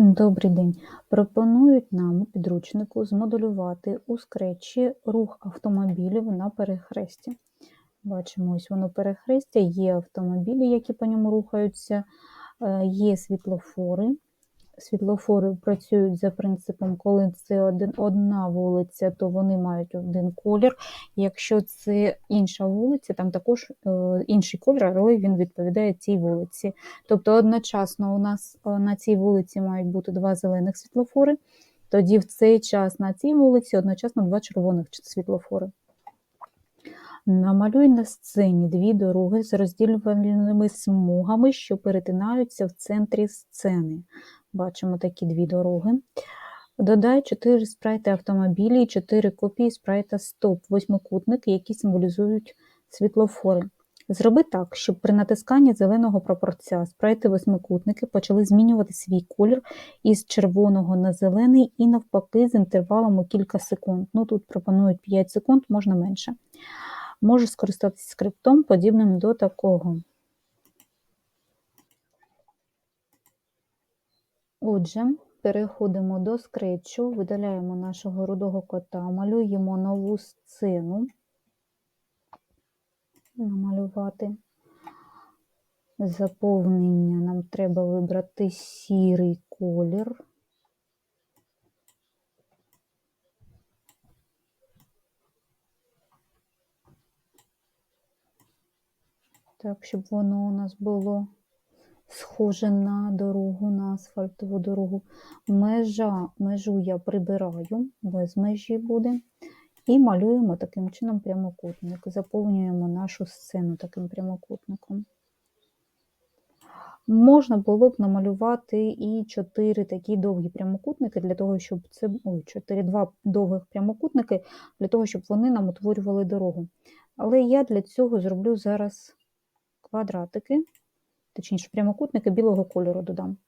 Добрий день. Пропонують нам у підручнику змоделювати у скретчі рух автомобілів на перехресті. Бачимо, ось воно перехрестя, є автомобілі, які по ньому рухаються, е, є світлофори. Світлофори працюють за принципом, коли це один, одна вулиця, то вони мають один колір. Якщо це інша вулиця, там також е, інший колір, але він відповідає цій вулиці. Тобто одночасно у нас е, на цій вулиці мають бути два зелених світлофори, тоді в цей час на цій вулиці одночасно два червоних світлофори. Намалюй на сцені дві дороги з розділювальними смугами, що перетинаються в центрі сцени. Бачимо такі дві дороги. Додай 4 спрайти автомобілі і 4 копії спрайта стоп, восьмикутник, які символізують світлофори. Зроби так, щоб при натисканні зеленого прапорця спрайти восьмикутники почали змінювати свій колір із червоного на зелений і навпаки з інтервалом у кілька секунд. Ну Тут пропонують 5 секунд, можна менше. Можеш скористатися скриптом, подібним до такого. Отже, переходимо до скретчу, видаляємо нашого рудого кота, малюємо нову сцену, намалювати. Заповнення нам треба вибрати сірий колір. Так, щоб воно у нас було схоже на дорогу, на асфальтову дорогу. Межа, Межу я прибираю, без межі буде. І малюємо таким чином прямокутник. Заповнюємо нашу сцену таким прямокутником. Можна було б намалювати і чотири такі довгі прямокутники, для того, щоб це ой, 4, два довгих прямокутники, для того, щоб вони нам утворювали дорогу. Але я для цього зроблю зараз квадратики точніше прямокутники білого кольору додам.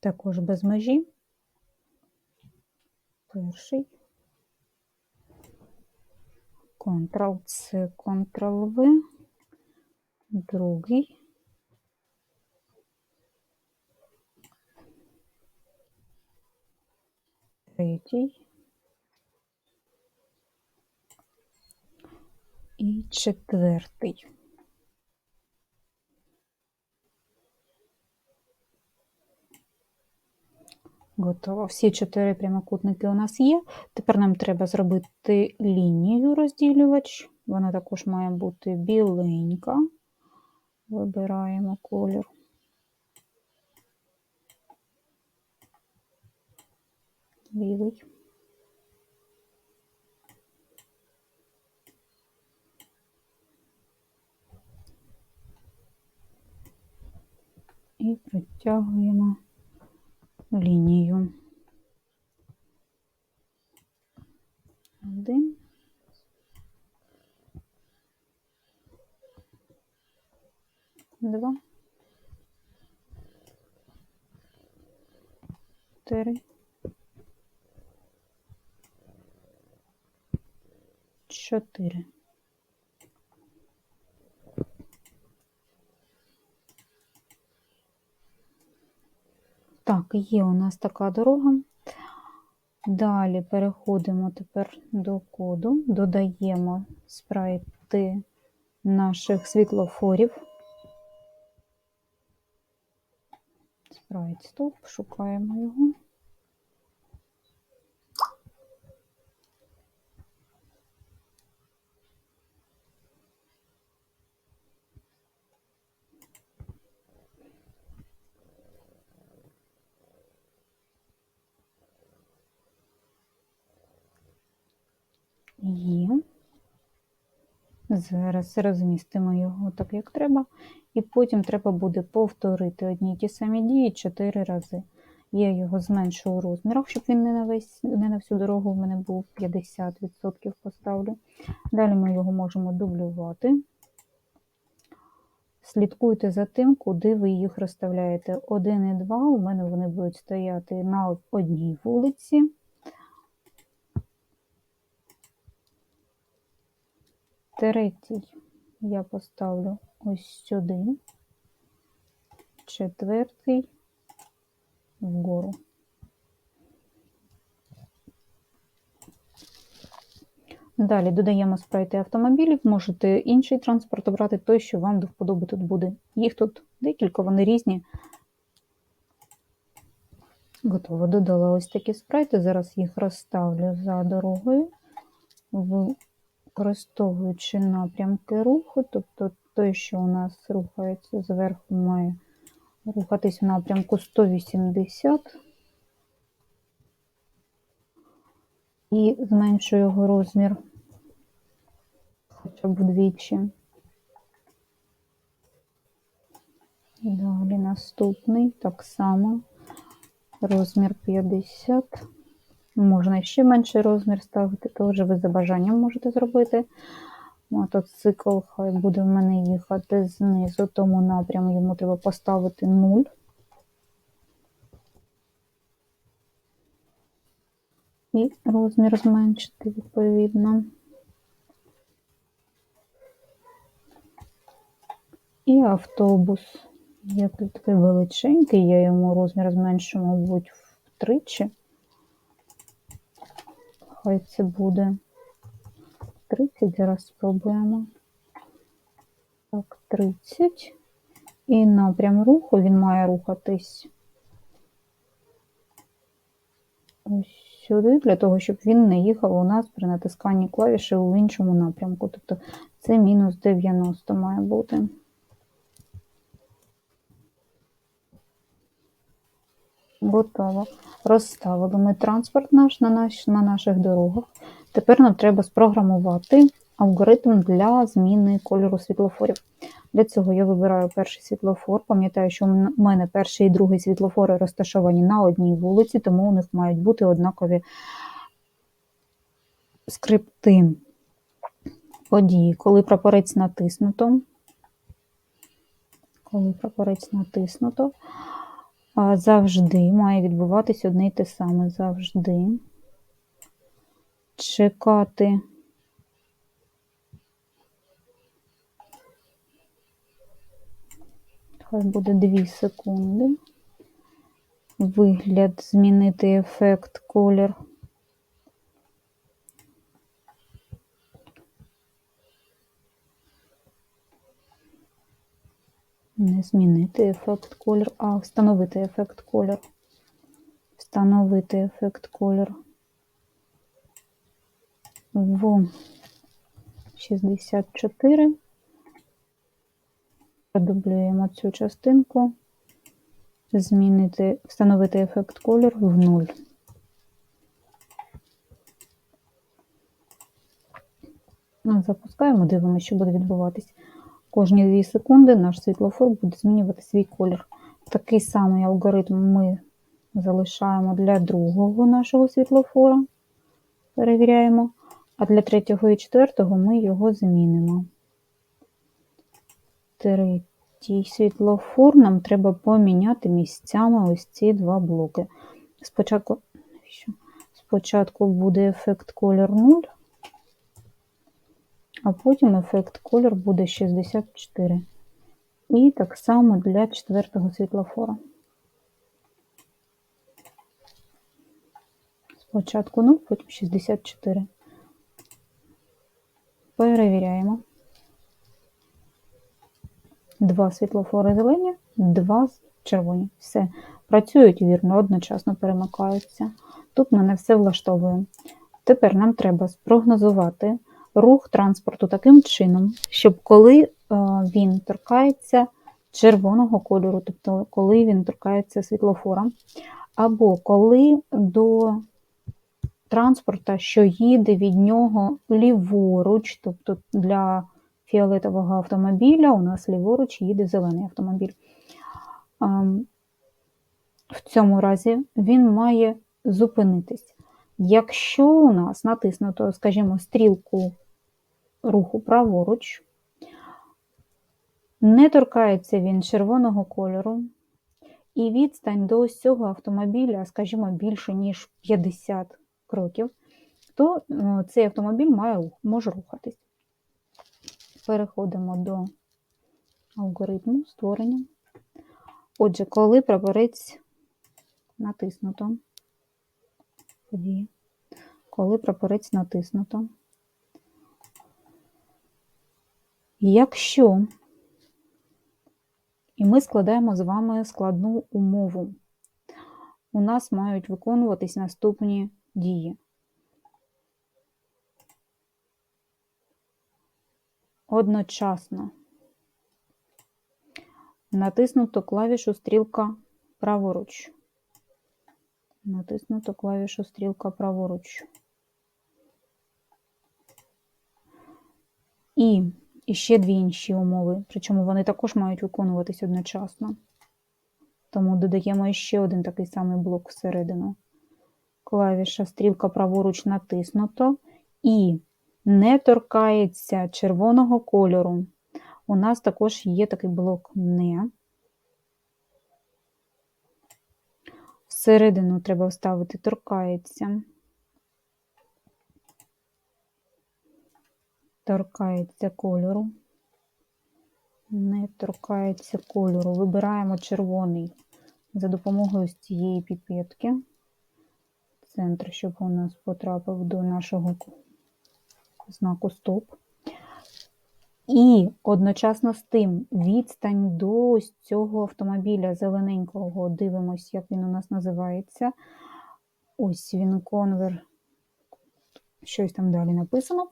Також без межі. Перший. Ctrl-C, Ctrl-V, другий. Третій. І четвертий. Готово. Всі чотири прямокутники у нас є. Тепер нам треба зробити лінію розділювач. Вона також має бути біленька. Вибираємо колір. Білий. І протягуємо лінію. Один. Два. Три. Чотири. Так, є у нас така дорога. Далі переходимо тепер до коду, додаємо спрайти наших світлофорів. Спрайт стоп, шукаємо його. Є. Зараз розмістимо його так, як треба, і потім треба буде повторити одні й ті самі дії 4 рази. Я його зменшу у розмірах, щоб він не на весь, не на всю дорогу в мене був 50% поставлю. Далі ми його можемо дублювати. Слідкуйте за тим, куди ви їх розставляєте. 1 і 2 у мене вони будуть стояти на одній вулиці. Третій я поставлю ось сюди, четвертий вгору. Далі додаємо спрайти автомобілів, можете інший транспорт обрати, той, що вам до вподоби тут буде. Їх тут декілька, вони різні. Готово. Додала ось такі спрайти. Зараз їх розставлю за дорогою, використовуючи напрямки руху. Тобто той, що у нас рухається зверху, має рухатись в напрямку 180 і зменшую його розмір хоча б вдвічі. Далі наступний так само розмір 50. Можна ще менший розмір ставити, то вже ви за бажанням можете зробити. Мотоцикл хай буде в мене їхати знизу, тому напряму йому треба поставити 0. І розмір зменшити відповідно. І автобус. Як такий величенький, я йому розмір зменшу, мабуть, втричі. Хай це буде 30, зараз спробуємо. Так, 30. І напрям руху він має рухатись ось сюди, для того, щоб він не їхав у нас при натисканні клавіші в іншому напрямку. Тобто це мінус 90 має бути. Готово. Розставили ми транспорт наш на, наш на наших дорогах. Тепер нам треба спрограмувати алгоритм для зміни кольору світлофорів. Для цього я вибираю перший світлофор. Пам'ятаю, що у мене перший і другий світлофори розташовані на одній вулиці, тому у них мають бути однакові скрипти події. Коли прапорець натиснуто, коли прапорець натиснуто, завжди має відбуватись одне й те саме. Завжди чекати. Хай буде 2 секунди. Вигляд, змінити ефект, колір. Не змінити ефект колір, а встановити ефект колір. Встановити ефект колір в 64. Продублюємо цю частинку, змінити, встановити ефект колір в 0. Запускаємо, дивимося, що буде відбуватись. Кожні 2 секунди наш світлофор буде змінювати свій колір. Такий самий алгоритм ми залишаємо для другого нашого світлофора. Перевіряємо. А для третього і четвертого ми його змінимо. Третій світлофор нам треба поміняти місцями ось ці два блоки. Спочатку, Спочатку буде ефект колір 0 а потім ефект колір буде 64. І так само для четвертого світлофора. Спочатку 0, потім 64. Перевіряємо. Два світлофори зелені, два червоні. Все. Працюють вірно, одночасно перемикаються. Тут мене все влаштовує. Тепер нам треба спрогнозувати рух транспорту таким чином, щоб коли е, він торкається червоного кольору, тобто коли він торкається світлофора, або коли до транспорта, що їде від нього ліворуч, тобто для фіолетового автомобіля у нас ліворуч їде зелений автомобіль. Ем, в цьому разі він має зупинитись. Якщо у нас натиснуто, скажімо, стрілку руху праворуч, не торкається він червоного кольору, і відстань до ось цього автомобіля, скажімо, більше, ніж 50 кроків, то е, цей автомобіль має, може рухатись. Переходимо до алгоритму створення. Отже, коли прапорець натиснуто, події, коли прапорець натиснуто, якщо і ми складаємо з вами складну умову, у нас мають виконуватись наступні дії. Одночасно натиснуто клавішу стрілка праворуч. Натиснуто клавішу стрілка праворуч. І ще дві інші умови, причому вони також мають виконуватись одночасно. Тому додаємо ще один такий самий блок всередину. Клавіша стрілка праворуч натиснуто і не торкається червоного кольору. У нас також є такий блок не. Всередину треба вставити торкається. Торкається кольору. Не торкається кольору. Вибираємо червоний за допомогою цієї піпетки. Центр, щоб у нас потрапив до нашого знаку стоп. І одночасно з тим відстань до ось цього автомобіля зелененького. Дивимось, як він у нас називається. Ось він конвер, щось там далі написано.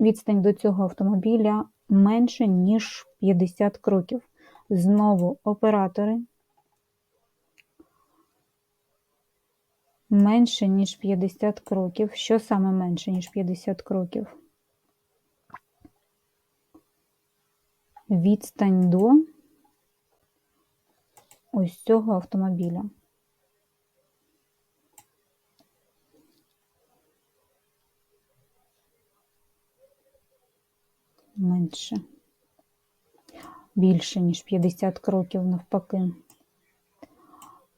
Відстань до цього автомобіля менше, ніж 50 кроків. Знову оператори. Менше, ніж 50 кроків. Що саме менше, ніж 50 кроків? Відстань до ось цього автомобіля. Менше. Більше, ніж 50 кроків навпаки.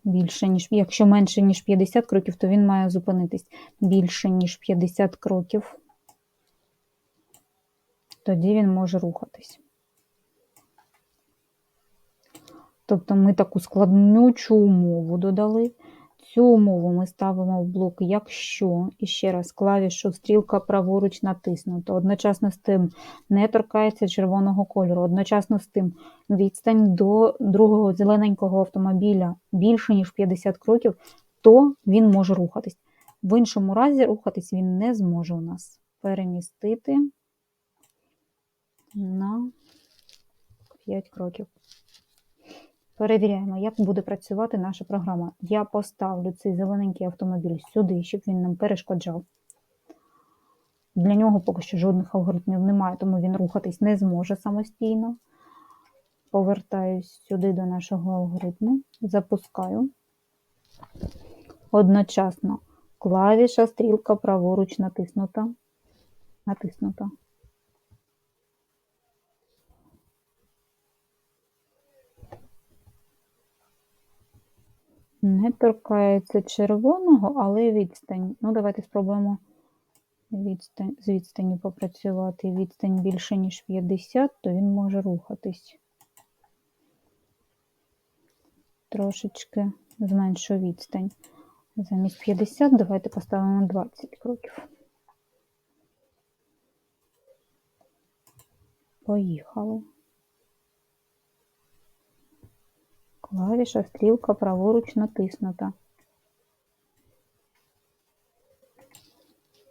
Більше, ніж, якщо менше, ніж 50 кроків, то він має зупинитись. Більше, ніж 50 кроків, тоді він може рухатись. Тобто ми таку складнючу умову додали. Цю умову ми ставимо в блок якщо, і ще раз, клавішу стрілка праворуч натиснуто. Одночасно з тим не торкається червоного кольору. Одночасно з тим відстань до другого зелененького автомобіля більше, ніж 50 кроків, то він може рухатись. В іншому разі рухатись він не зможе у нас перемістити на 5 кроків. Перевіряємо, як буде працювати наша програма. Я поставлю цей зелененький автомобіль сюди, щоб він нам перешкоджав. Для нього поки що жодних алгоритмів немає, тому він рухатись не зможе самостійно. Повертаюсь сюди до нашого алгоритму, запускаю. Одночасно клавіша, стрілка праворуч натиснута. Натиснута. Не торкається червоного, але відстань. Ну, давайте спробуємо відстань, з відстані попрацювати. Відстань більше, ніж 50, то він може рухатись. Трошечки зменшу відстань. Замість 50 давайте поставимо 20 кроків. Поїхали. Клавіша стрілка праворуч натиснута.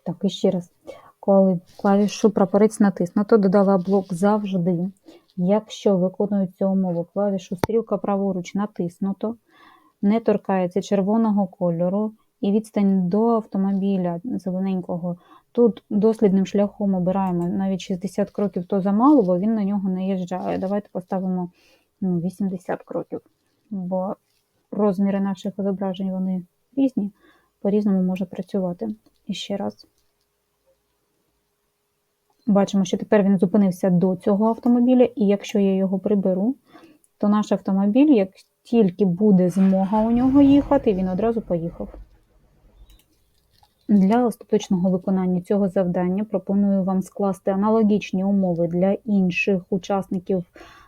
Так, і ще раз. Коли клавішу прапорець натиснуто, додала блок завжди. Якщо виконується умову клавішу стрілка праворуч натиснуто, не торкається червоного кольору і відстань до автомобіля зелененького. Тут дослідним шляхом обираємо навіть 60 кроків, то замало, бо він на нього не їжджає. Давайте поставимо ну, 80 кроків бо розміри наших зображень вони різні, по-різному може працювати. І ще раз. Бачимо, що тепер він зупинився до цього автомобіля, і якщо я його приберу, то наш автомобіль, як тільки буде змога у нього їхати, він одразу поїхав. Для остаточного виконання цього завдання пропоную вам скласти аналогічні умови для інших учасників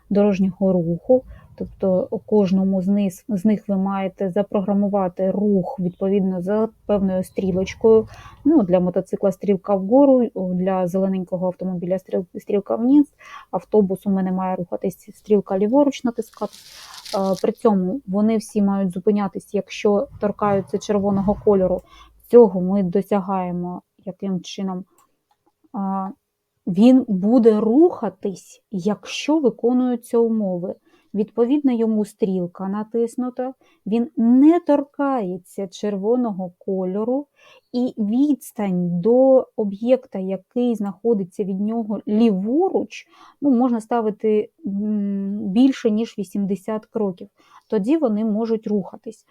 дорожнього руху. Тобто кожному з них, з них ви маєте запрограмувати рух відповідно за певною стрілочкою. Ну, Для мотоцикла стрілка вгору, для зелененького автомобіля стріл- стрілка вниз, автобус у мене має рухатись стрілка ліворуч натискати. Е, При цьому вони всі мають зупинятись, якщо торкаються червоного кольору. Цього ми досягаємо яким чином. Він буде рухатись, якщо виконуються умови. Відповідно, йому стрілка натиснута, він не торкається червоного кольору, і відстань до об'єкта, який знаходиться від нього ліворуч, ну, можна ставити більше, ніж 80 кроків. Тоді вони можуть рухатись.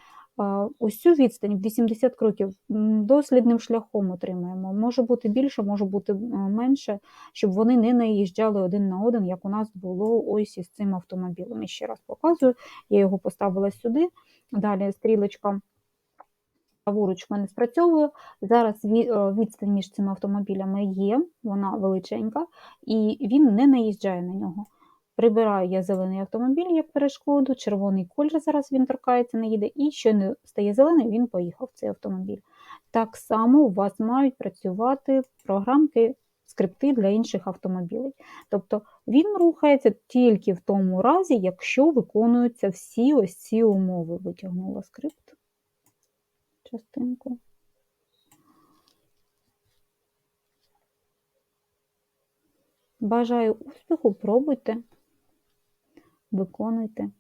Ось цю відстань в 80 кроків дослідним шляхом отримаємо. Може бути більше, може бути менше, щоб вони не наїжджали один на один, як у нас було ось із цим автомобілем. І ще раз показую, я його поставила сюди. Далі стрілочка праворуч в мене спрацьовує. Зараз е, відстань між цими автомобілями є, вона величенька, і він не наїжджає на нього. Прибираю я зелений автомобіль як перешкоду, червоний колір зараз він торкається, не їде, і щойно стає зелений, він поїхав цей автомобіль. Так само у вас мають працювати програмки, скрипти для інших автомобілів. Тобто він рухається тільки в тому разі, якщо виконуються всі ось ці умови. Витягнула скрипт частинку. Бажаю успіху, пробуйте, виконуйте.